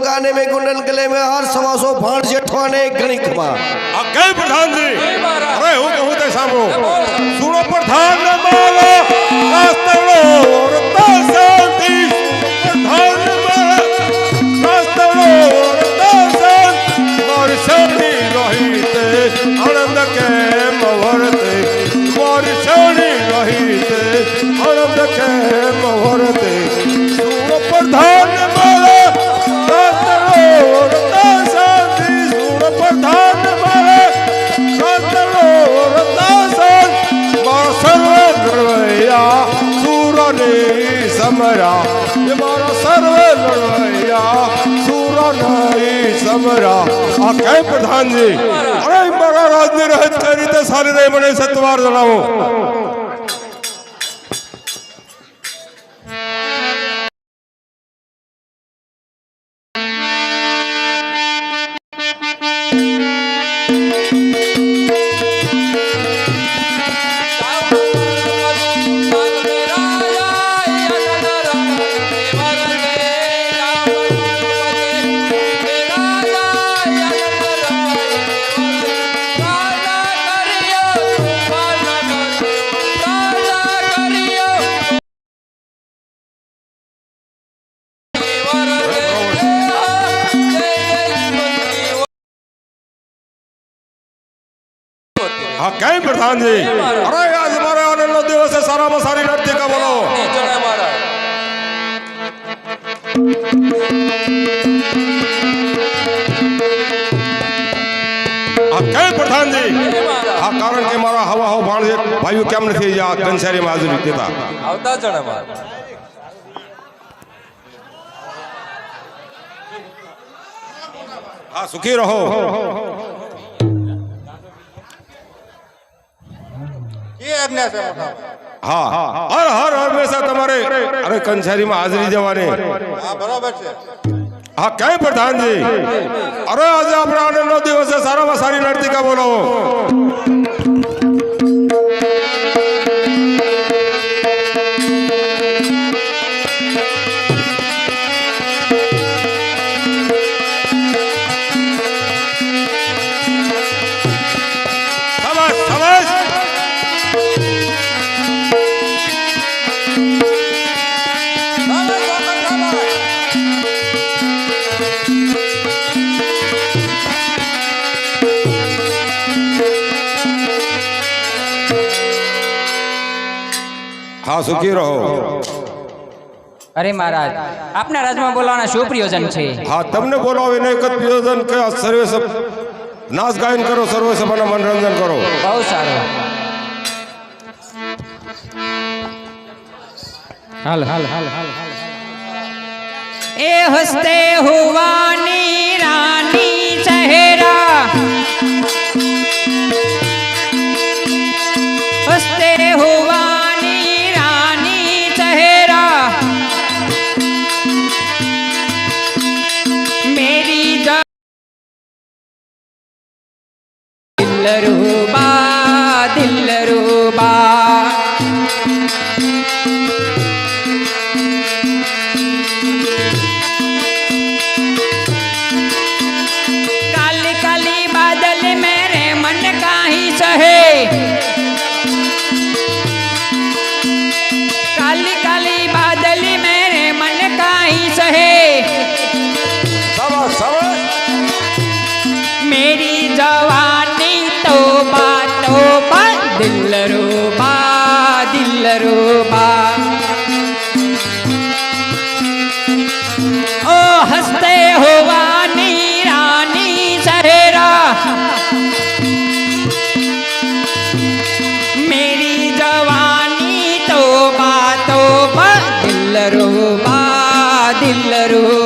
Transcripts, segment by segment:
ગાને મે ગુંડન ગલે મે હાર સવાસો ભાણ જેઠવાને ગણિકમાં. આ કઈ પ્રધાનજી? અરે હું કહું તે સાંભળો? સુરો પ્રધાન માલો રાસ્તળો રતા શાંતિ. પ્રધાન માલો રાસ્તળો રતા શાંતિ. મોર શાંતિ રોહિતે આનંદ કે મવર સમરા એ મારા સર્વે લડવૈયા સુરની સમરા આ કઈ પ્રધાનજી? અરે મારા રાજની રહે કઈ રીતે સારી રહે મને સત્વાર જણાવો. હા કઈ પ્રધાનજી અરે આજ મારા આનંદનો દિવસ છે સારામાં સારી નર્તિકા બોલો આ કઈ પ્રધાનજી આ કારણ કે મારા હવા હવા ભાણજે ભાઈઓ કેમ નથી આ કંસારીમાં હાજરી દેતા આવતા જણા મારા હા સુખી રહો હા. હર હર હંમેશા તમારે અરે કંસારીમાં હાજરી જવાની હા કઈ પ્રધાનજી અરે આજે આપણે આનંદનો દિવસ છે સારામાં સારી નર્તિકા બોલાવો. હા સુખી રહો. અરે મહારાજ આપના રાજમાં બોલાવાના શું પ્રયોજન છે? હા તમને બોલાવીને એક જ પ્રયોજન કે આ સર્વે નાચ ગાયન કરો સર્વે સભાના મનોરંજન કરો. બહુ સારું. હાલ હાલ હાલ હાલ. એ હસ્તે હુવાની ಯಾರು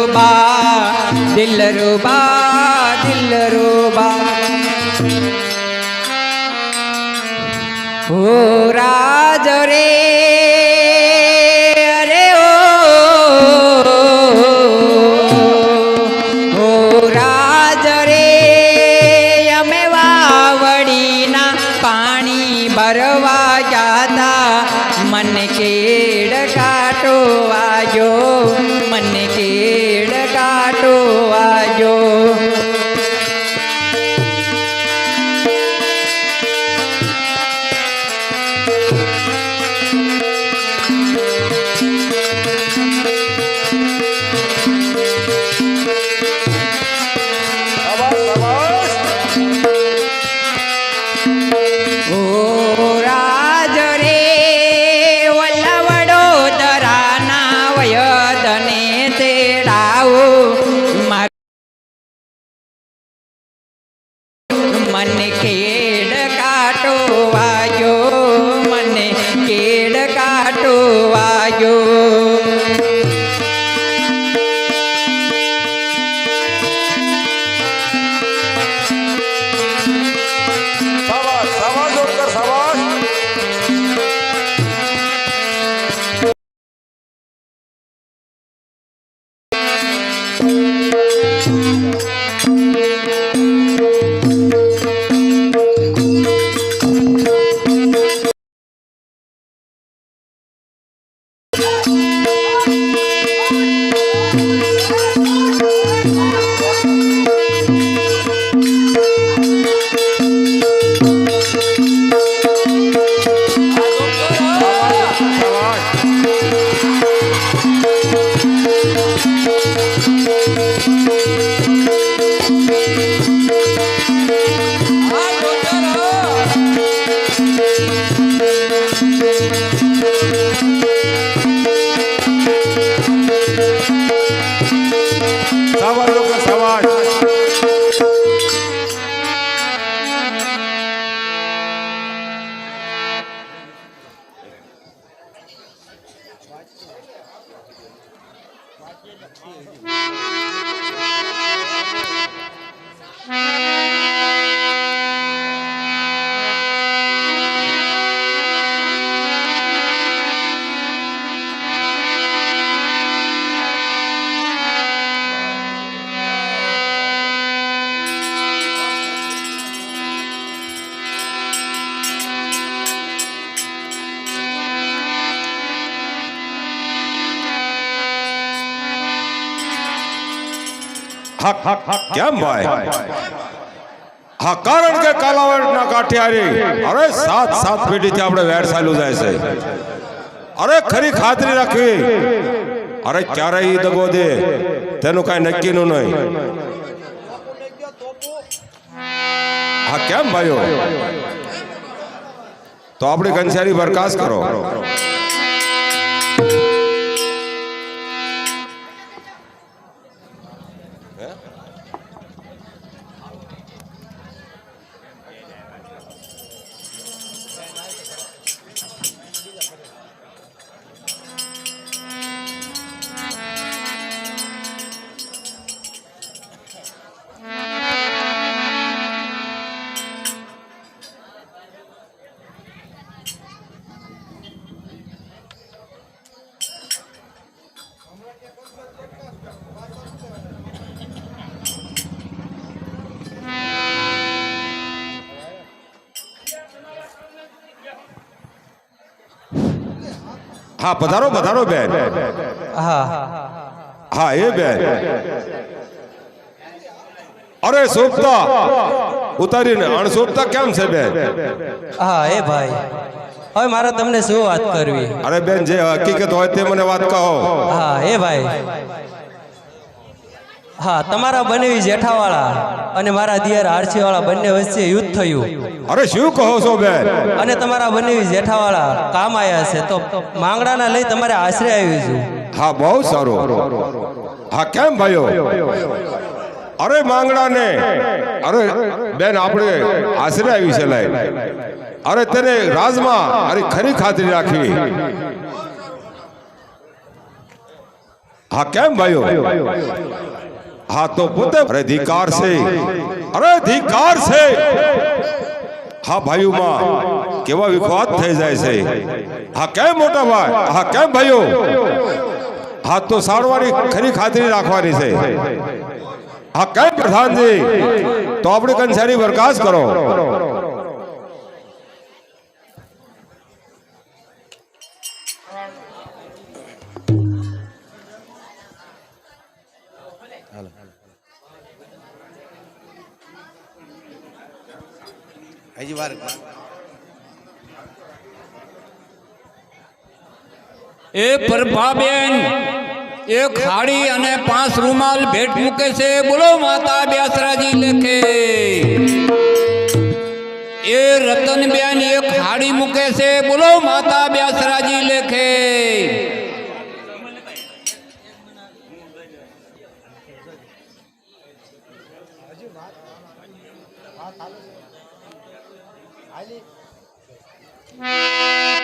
કેમ ભાઈ? હા કારણ કે કાલાવડના કાઠિયારી. અરે સાત સાત પેઢીથી આપણે વેર ચાલુ જાય છે. અરે ખરી ખાતરી રાખવી. અરે ક્યારે ઈ દગો દે. તેનું કાંઈ નક્કીનું નહીં. હા કેમ ભાઈઓ? તો આપણી કંસારી બરખાસ્ત કરો. હા પધારો પધારો બેન. હા. હા એ બેન. અરે સોપતા. ઉતારીને. અણસોપતા કેમ છે બેન? હા એ ભાઈ. હવે મારે તમને શું વાત કરવી? અરે બેન જે હકીકત હોય તે મને વાત કહો. હા એ ભાઈ. હા તમારા બંને જેઠાવાળા અને મારા દિયર આરસીવાળા બંને વચ્ચે યુદ્ધ થયું. અરે શું કહો છો બેન? અને તમારા બંને જેઠાવાળા કામ આવ્યા છે તો માંગડાના લઈ તમારે આશરે આવ્યું છું. હા બહુ સારું. હા કેમ ભાઈઓ? અરે માંગડા ને અરે બેન આપણે આશરે આવી છે લઈ અરે તેને રાજમાં અરે ખરી ખાતરી રાખવી હા કેમ ભાઈઓ? હા તો પોતે અરે ધિકાર છે અરે ધિકાર છે હા ભાઈઓમાં કેવા વિખવાદ થઈ જાય છે હા કેમ મોટા ભાઈ હા કેમ ભાઈઓ હા તો સારવારી ખરી ખાતરી રાખવાની છે હા કેમ પ્રધાનજી તો આપણે કંસારી બરખાસ્ત કરો હજી વાર. એ પ્રભાબેન એક ખાડી અને પાંચ રૂમાલ ભેટ મૂકે છે. બોલો માતા બ્યાસરાજી લેખે. એ રતનબેન એક ખાડી મૂકે છે. બોલો માતા બ્યાસરાજી લેખે. Música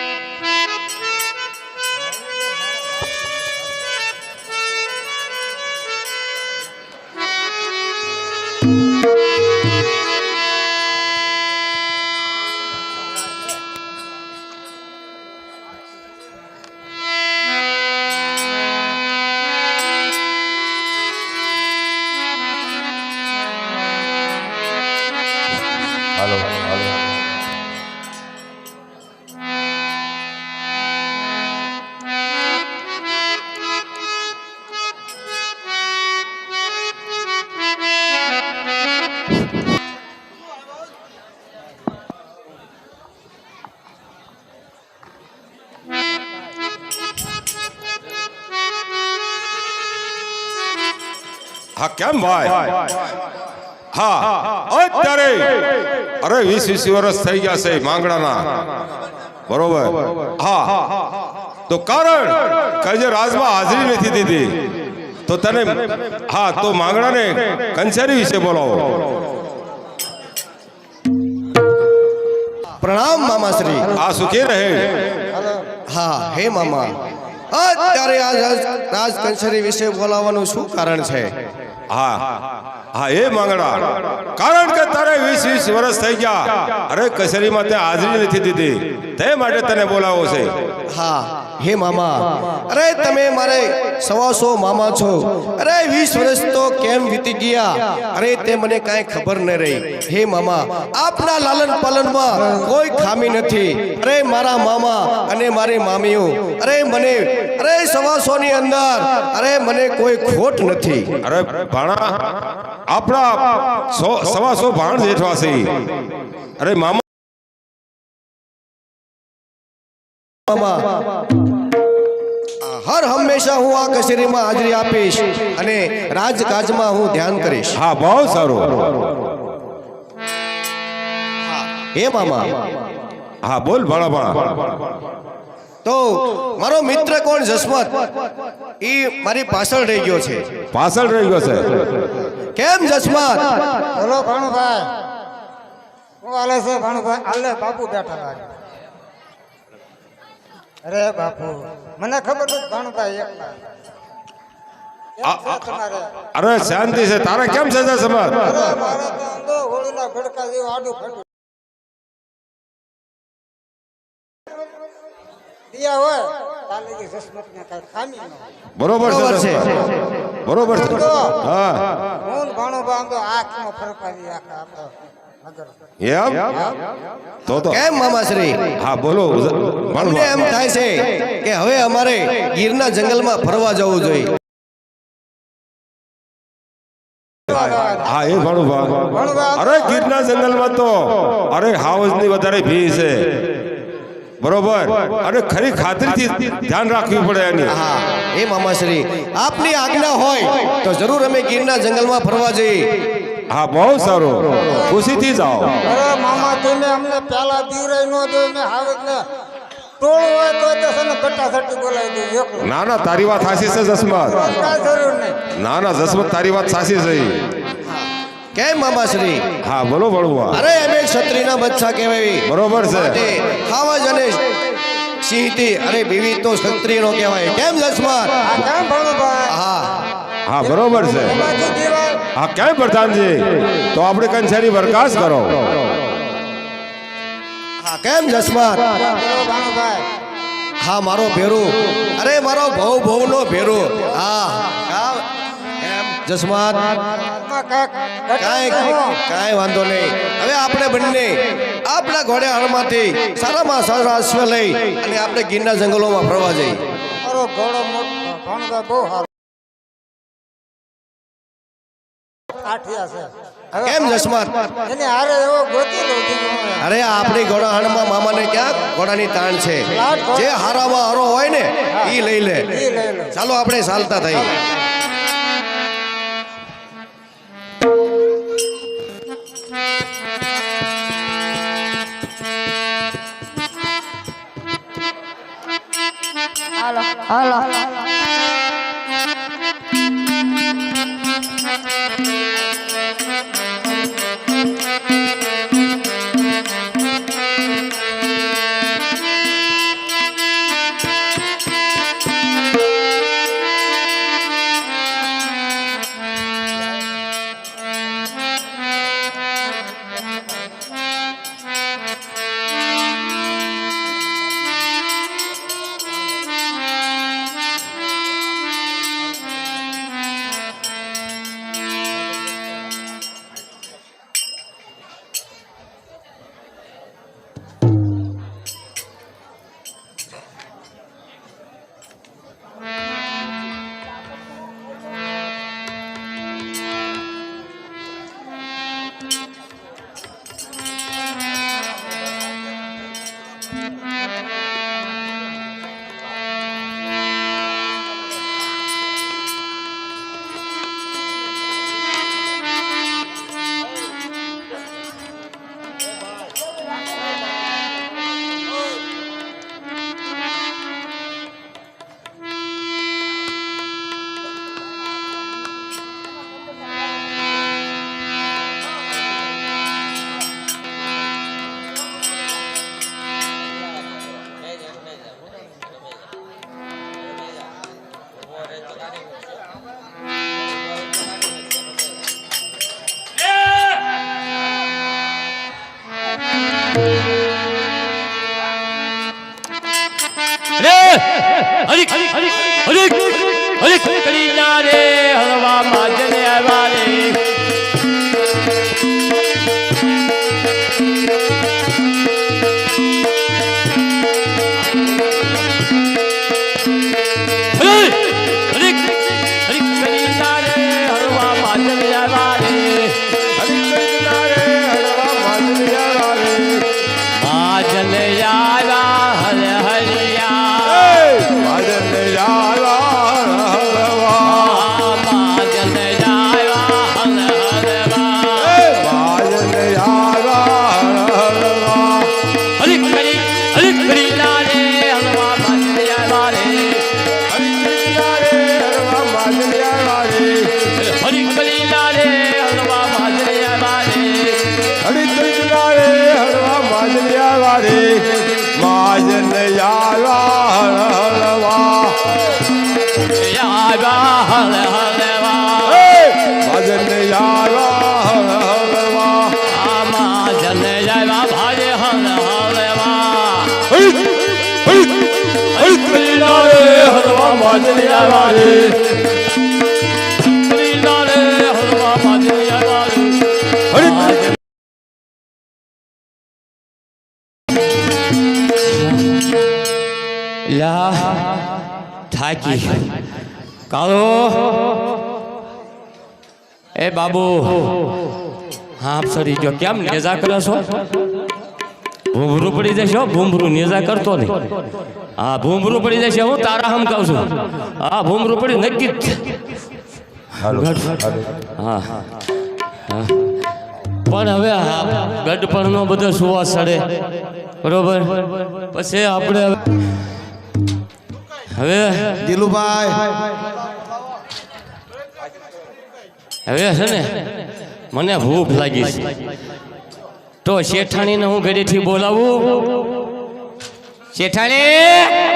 કેમ ભાઈ? હા. અત્યારે. અરે વીસ વીસ વર્ષ થઈ ગયા છે માંગડાના બરોબર? હા. તો કારણ કે રાજમાં હાજરી નથી દીધી. તો તને હા તો માંગડાને કંચેરી વિશે બોલાવો. પ્રણામ મામાશ્રી આ સુખી રહે. હા હે મામા. અત્યારે આ રાજ- કંસરી વિશે બોલાવવાનું શું કારણ છે? હા. હા એ માંગડા કારણ કે તારે વીસ વીસ વર્ષ થઈ ગયા. અરે કચેરીમાં તે હાજરી નથી દીધી. તે માટે તને બોલાવો છે. હા. હે મામા અરે તમે મારે સવાસો મામા છો. અરે વીસ વર્ષ તો કેમ વીતી ગયા? અરે તે મને કાંઈ ખબર ન રહી. હે મામા આપના લાલન પાલનમાં કોઈ ખામી નથી. અરે મારા મામા અને મારી મામીઓ અરે મને અરે સવાસોની અંદર અરે મને કોઈ ખોટ નથી. અરે ભાણા આપણા સો સવા સો ભાણ જેઠવાસી. છે અરે મામા મામા હર હંમેશા હું આ કચેરીમાં હાજરી આપીશ અને રાજકાજમાં હું ધ્યાન કરીશ. હા બહુ સારું. હે. મામા. હા બોલ ભાણા ભાણા. તો મારો મિત્ર કોણ જસમત એ મારી પાછળ રહી ગયો છે. પાછળ રહી ગયો છે? કેમ જસમત બોલો ભાણુભાઈ હું આલે છે ભાણુભાઈ આલે બાપુ બેઠા લાગે અરે બાપુ મને ખબર નથી ભાણુભાઈ એકલા અરે શાંતિ છે. તારે કેમ સમજ હોળીના ભડકા જેવું આડું દિયા હોય કાંઈ ખામી બરોબર છે બરોબર છે. હા. આમ તો આંખમાં ફરકાવી આખા આપણા નગર એમ? તો તો. કેમ મામાશ્રી હા બોલો એમ થાય છે કે હવે અમારે ગીરના જંગલમાં ફરવા જવું જોઈએ. હા એ ભાણું ભા ભાણુભા. અરે ગીરના જંગલમાં તો અરે હાવજની વધારે ભી છે. બરોબર? અરે ખરી ખાતરીથી ધ્યાન રાખવી પડે એની. હા એ મામાશ્રી આપની આજ્ઞા હોય તો જરૂર અમે ગીરના જંગલમાં ફરવા જઈએ. હા બહુ સારું. ખુશીથી જાઓ. અરે મામા તમે અમને પેલા દીવરાઈ નો દો ને ટોળું હોય તો બોલાવી ના ના તારી વાત સાચી છે જસમત. ના ના જસમત તારી વાત સાચી છે. કેમ મામાશ્રી? હા બોલો બળવા અરે અમે ક્ષત્રિયના બચ્ચા કહેવાય. બરોબર છે. માટે જ અને સિંહથી અરે બીવી તો ક્ષત્રિયનો કહેવાય. કેમ જસમત? કેમ ભણું હા. હા બરોબર છે. હા કેમ પ્રધાનજી? તો આપણે કંછારી બરખાસ્ત કરો? હા કેમ જસમત હા મારો ભેરુ. અરે મારો ભવ ભવનો ભેરુ. હા. જસમત કાંઈ કાંઈ વાંધો નહીં. હવે આપણે બંને આપણા ઘોડે હળમાંથી સારામાં સારા અશ્વ લઈ અને આપણે ગીરના જંગલોમાં ફરવા જઈએ. ઘોડો બહુ સારો આઠિયા છે. કેમ જસમાર એને હારે એવો ગોતી લઉં અરે આપણી ઘોડાહાણમાં મામાને ક્યાં? ઘોડાની તાણ છે. જે હારામાં હારો હોય ને ઈ લઈ લે. ઈ લઈ લે. ચાલો આપણે ચાલતા થઈ રે માજન આવ્યા હળવા. એ માજન આવ્યા હળવા. હૈ હૈ હૈ ત્રીના રે હળવા. માજન આવ્યા રે. થાકી કાળો. એ બાબુ. હા સરી જો કેમ નેજા કરો છો? ભૂમરું પડી જશે ભૂમરું નેજા કરતો નહીં. હા ભૂમરું પડી જશે. હું તારા હમ કહું છું. હા ભૂમરું પડી નક્કી હા હા. પણ હવે આ ગડપણનો બધો સુવાસ સડે. બરોબર? પછી આપણે હવે? દિલુભાઈ. હવે છે ને? મને ભૂખ લાગી છે. તો શેઠાણીને હું ઘરેથી બોલાવું? શેઠાણી?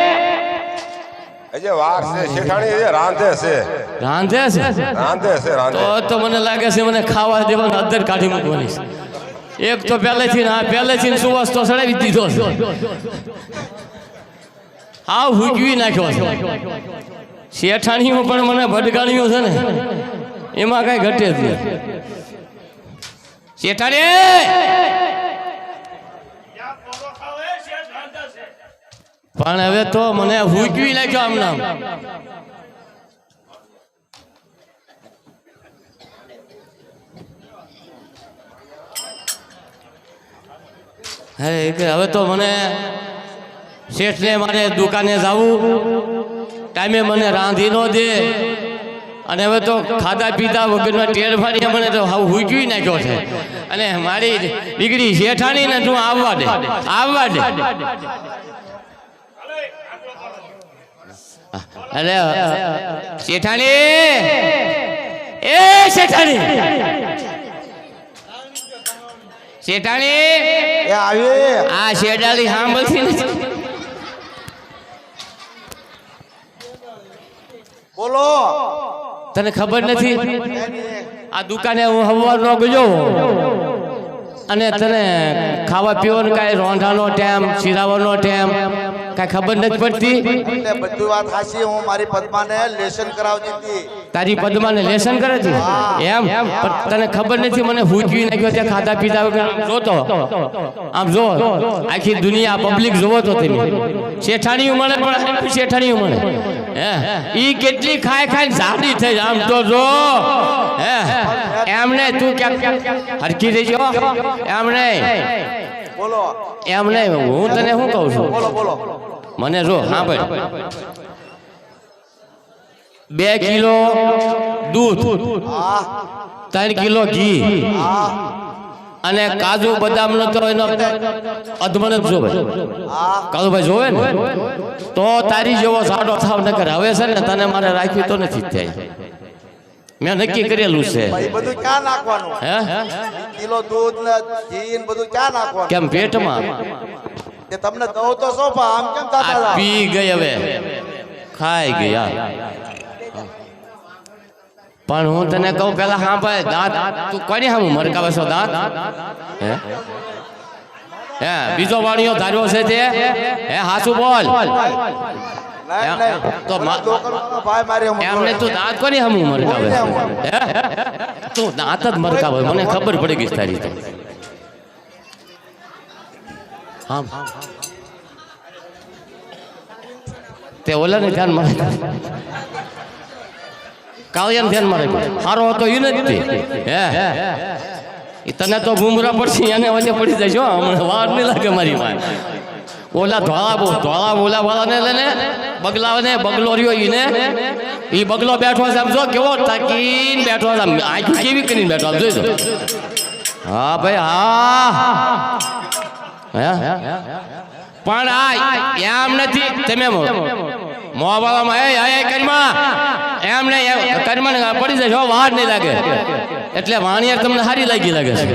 રાંધે છે. રાંધે છે? રાંધે છે રાંધે. તો મને લાગે છે મને ખાવા દેવાનો અદર કાઢી મૂકવાની એક તો પહેલેથી ને પહેલેથી ને સુવાસ તો સડાવી દીધો છે. હાવ હુકવી નાખ્યો છે. શેઠાણીઓ પણ મને ભટકાણીઓ છે ને. એમાં કઈ ઘટે છે શેઠાણી! પણ હવે તો મને હુકવી નાખ્યો આમ નામ. હવે તો મને શેઠને મારે દુકાને જવું. ટાઈમે મને રાંધી ન દે. અને હવે તો ખાધા પીધા ટેર ફાડી મને તો હાવ હુકવી નાખ્યો છે. અને મારી દીકરી શેઠાણીને તું આવવા દે. આવવા દે. અરે શેઠાણી! એ શેઠાણી! શેઠાણી! આ શેઠાણી સાંભળતી નથી. બોલો. તને ખબર નથી? આ દુકાને હું હવારનો ગયો. અને તને ખાવા પીવાનો કાંઈ રોંઢાનો ટાઈમ શિરાવાનો ટાઈમ કાંઈ ખબર નથી પડતી? એટલે બધી વાત હાચી હું મારી પદ્માને લેસન કરાવતી હતી તારી પદ્માને લેસન કરે છે? એમ? પણ તને ખબર નથી મને ભૂજવી નાખ્યો ત્યાં ખાધા પીધા વગર. જોતો આમ જો. આખી દુનિયા પબ્લિક જોવો તો તમે. શેઠાણી મળે પણ શેઠાણી મળે હે? ઈ કેટલી ખાય ખાય સાદી થઈ. આમ તો જો. હે? એમને તું ક્યાં હરકી દેજો એમ નહીં. બોલો. એમ નહીં હું તને શું કહું છું? બોલો બોલો. મને જો હા ભાઈ. બે કિલો દૂધ ત્રણ કિલો ઘી અને કાજુ બદામ નો તો એનો અધમણ જ જોવે કાજુભાઈ જોવે ને? તો તારી જેવો સાડો થાવ ન કરે હવે છે ને તને મારે રાખ્યું તો નથી થાય. મેં નક્કી કરેલું છે. બધું ક્યાં નાખવાનું. હે? કિલો દૂધ ને ઘી બધું ક્યાં નાખવાનું. કેમ પેટમાં? કે તમને દઉં તો શું આમ કેમ પી ગઈ હવે. ખાઈ ગયા પણ હું તને કહું પેલા હા ભાઈ દાંત તું કોની હામું મરકાવે છો દાંત? હે? હે બીજો વાણીઓ ધાર્યો છે તે? હે હાસુ બોલ. તો મારી એમને તું દાંત કોની હમું મરકાવે તું દાંત જ મરકાવે મને ખબર પડી ગઈ તારી તો. હા. તે ઓલાને ધ્યાન રાખ. કાવ્યાને ધ્યાન રાખ. હારો હતો એ નથી. હે એ તને તો ભૂમરા પડશે એને વચ્ચે પડી જશો. હમણાં વાર નહીં લાગે મારી વાત. ઓલા ધોળા ધોળા ઓલા વાળાને લઈને બગલાને બગલો રહ્યો ઈને ઈ બગલો બેઠો છે આમ જો, કેવો તાકીને બેઠો છે આંખ કેવી કરીને બેઠો આમ, જોઈ દો હા ભાઈ, હા. પણ આ એમ નથી. તમે મોવાળામાં, એ એ, કરમા. એમ ને કરમાં પડી જશો વાર નહીં લાગે. એટલે વાણિયા તમને સારી લાગી લાગે છે.